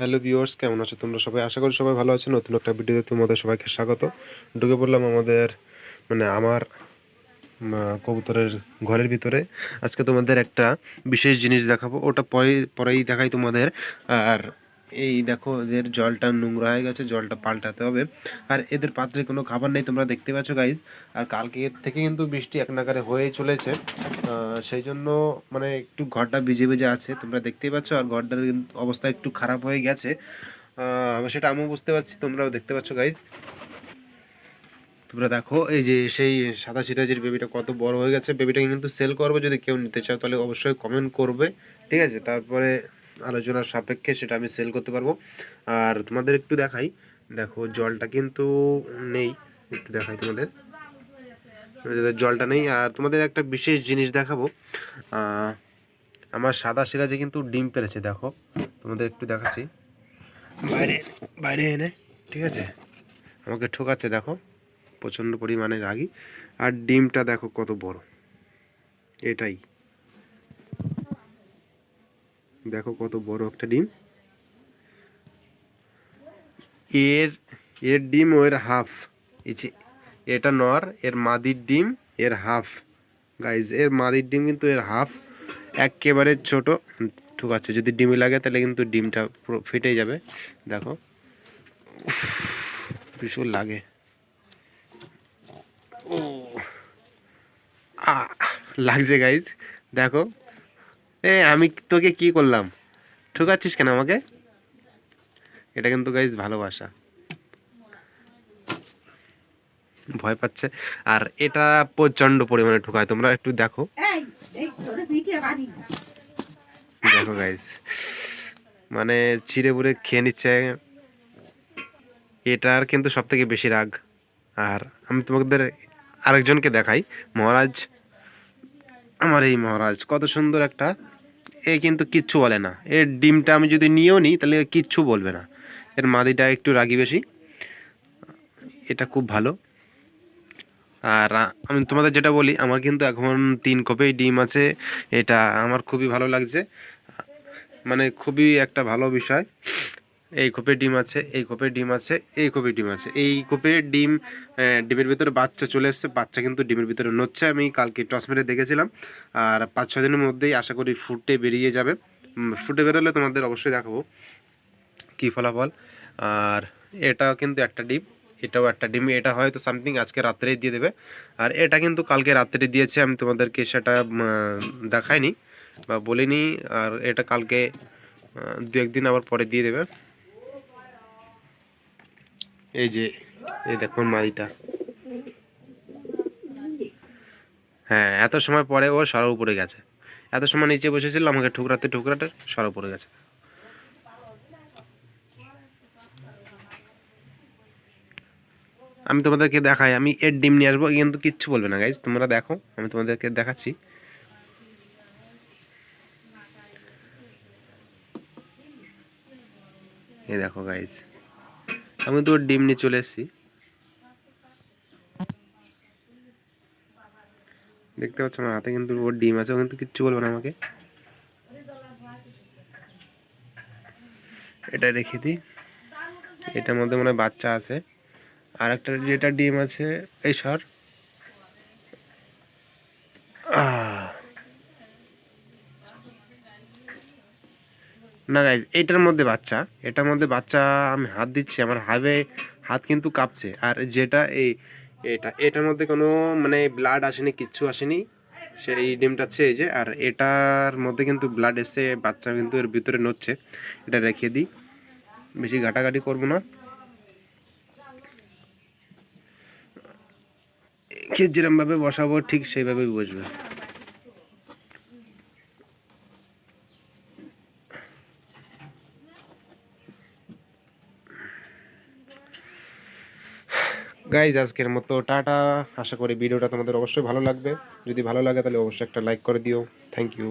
Hello viewers, কেমন আছো তোমরা সবাই? আশা করি সবাই ভালো আছো। নতুন একটা ভিডিওতে তোমাদের সবাইকে স্বাগত। ঢুকে পড়লাম আমাদের মানে আমার কবুতরের ঘরের ভিতরে। আজকে তোমাদের একটা বিশেষ জিনিস দেখাবো। ওটা পরে পরেই দেখাই তোমাদের। আর এই দেখো এদের জলটা নোংরা হয়ে গেছে, জলটা পাল্টাতে হবে। আর এদের পাত্রে কোনো খাবার নেই, তোমরা দেখতে পাচ্ছ গাইজ আর কালকে থেকে কিন্তু বৃষ্টি এক নাগারে হয়ে চলেছে। সেই জন্য মানে একটু ঘরটা ভিজে ভিজে আছে, তোমরা দেখতেই পাচ্ছ। আর ঘরটার কিন্তু অবস্থা একটু খারাপ হয়ে গেছে। সেটা আমিও বুঝতে পারছি, তোমরাও দেখতে পাচ্ছ গাইজ তোমরা দেখো, এই যে সেই সাদা সিরাজের বেবিটা কত বড় হয়ে গেছে। বেবিটাকে কিন্তু সেল করব যদি কেউ নিতে চাও, তাহলে অবশ্যই কমেন্ট করবে। ঠিক আছে, তারপরে আলোচনার সাপেক্ষে সেটা আমি সেল করতে পারব। আর তোমাদের একটু দেখাই। দেখো জলটা কিন্তু নেই। একটু দেখাই তোমাদের। জলটা নেই আর তোমাদের একটা বিশেষ জিনিস দেখাবো। আমার সাদা সিরাজে কিন্তু ডিম পেরেছে দেখো। তোমাদের একটু দেখাচ্ছি। বাইরে বাইরে এনে ঠিক আছে? আমাকে ঠোকাচ্ছে দেখো। প্রচণ্ড পরিমাণে রাগি। আর ডিমটা দেখো কত বড়। এটাই। দেখো কত বড় একটা ডিম। এর এর ডিম ও এর হাফ। এটা নর, এর মাদির ডিম, এর হাফ। গাইজ এর মাদির ডিম কিন্তু এর হাফ। একেবারে ছোট। ঠিক আছে, যদি ডিমে লাগে তাহলে কিন্তু ডিমটা পুরো ফেটে যাবে। দেখো। ভীষণ লাগে। ও লাগছে গাইজ দেখো। এ আমি তোকে কি করলাম? ঠুকাচ্ছিস কেন আমাকে? এটা কিন্তু গাইজ ভালোবাসা। ভয় পাচ্ছে। আর এটা প্রচণ্ড পরিমাণে ঠুকায়। তোমরা একটু দেখো। দেখো গাইজ মানে চিড়ে বুড়ে খেয়ে নিচ্ছে। এটার কিন্তু সব থেকে বেশি রাগ। আর আমি তোমাদের আরেকজনকে দেখাই। মহারাজ। আমার এই মহারাজ কত সুন্দর একটা এ কিন্তু কিচ্ছু বলে না। এর ডিমটা আমি যদি নিয়েও নিই, তাহলে কিচ্ছু বলবে না। এর মাদিটা একটু রাগি বেশি। এটা খুব ভালো। আর আমি তোমাদের যেটা বলি, আমার কিন্তু এখন তিন কপেই ডিম আছে। এটা আমার খুবই ভালো লাগছে। মানে খুবই একটা ভালো বিষয়। এই কোপের ডিম আছে, এই কোপের ডিম আছে, এই কোপের ডিম আছে। এই কোপের ডিম ডিমের ভিতরে বাচ্চা চলে এসছে। বাচ্চা কিন্তু ডিমের ভিতরে নচ্ছে আমি কালকে টস মেরে দেখেছিলাম। আর পাঁচ ছ দিনের মধ্যেই আশা করি ফুটে বেরিয়ে যাবে। ফুটে বেরোলে তোমাদের অবশ্যই দেখাবো কী ফলাফল। আর এটাও কিন্তু একটা ডিম, এটাও একটা ডিম। এটা হয়তো সামথিং আজকে রাত্রেই দিয়ে দেবে। আর এটা কিন্তু কালকে রাত্রে দিয়েছে। আমি তোমাদেরকে সেটা দেখাইনি বা বলিনি। আর এটা কালকে দু একদিন আবার পরে দিয়ে দেবে। এই যে, এই দেখুন মাদিটা হ্যাঁ এত সময় পরে ও সরা উপরে গেছে। এত সময় নিচে বসেছিল, আমাকে ঠুকরাতে ঠুকরাতে সরা উপরে গেছে। আমি তোমাদেরকে দেখাই, আমি এর ডিম নিয়ে আসব, কিন্তু কিচ্ছু বলবে না গাইজ তোমরা দেখো, আমি তোমাদেরকে দেখাচ্ছি। এই দেখো গাইজ আমি তো ডিম নিয়ে চলে এসেছি। দেখতে পাচ্ছ আমার হাতে কিন্তু ওর ডিম আছে, ও কিন্তু কিচ্ছু বলবে না আমাকে। এটা রেখে দিই। এটার মধ্যে মনে হয় বাচ্চা আছে। আর একটা যেটা ডিম আছে, এই সর। না গাইজ এটার মধ্যে বাচ্চা, এটার মধ্যে বাচ্চা আমি হাত দিচ্ছি, আমার হাবে হাত কিন্তু কাঁপছে। আর যেটা এই, এটা, এটার মধ্যে কোনো মানে ব্লাড আসেনি, কিচ্ছু আসেনি। সেই ডিমটা হচ্ছে এই যে, আর এটার মধ্যে কিন্তু ব্লাড এসে বাচ্চা কিন্তু এর ভিতরে নড়ছে। এটা রেখে দিই। বেশি ঘাটাঘাটি করব না। যেরমভাবে বসাবো, ঠিক সেইভাবেই বসবে। গাইজ আজকের মতো টাটা। আশা করি ভিডিওটা তোমাদের অবশ্যই ভালো লাগবে। যদি ভালো লাগে তাহলে অবশ্যই একটা লাইক করে দিও। Thank you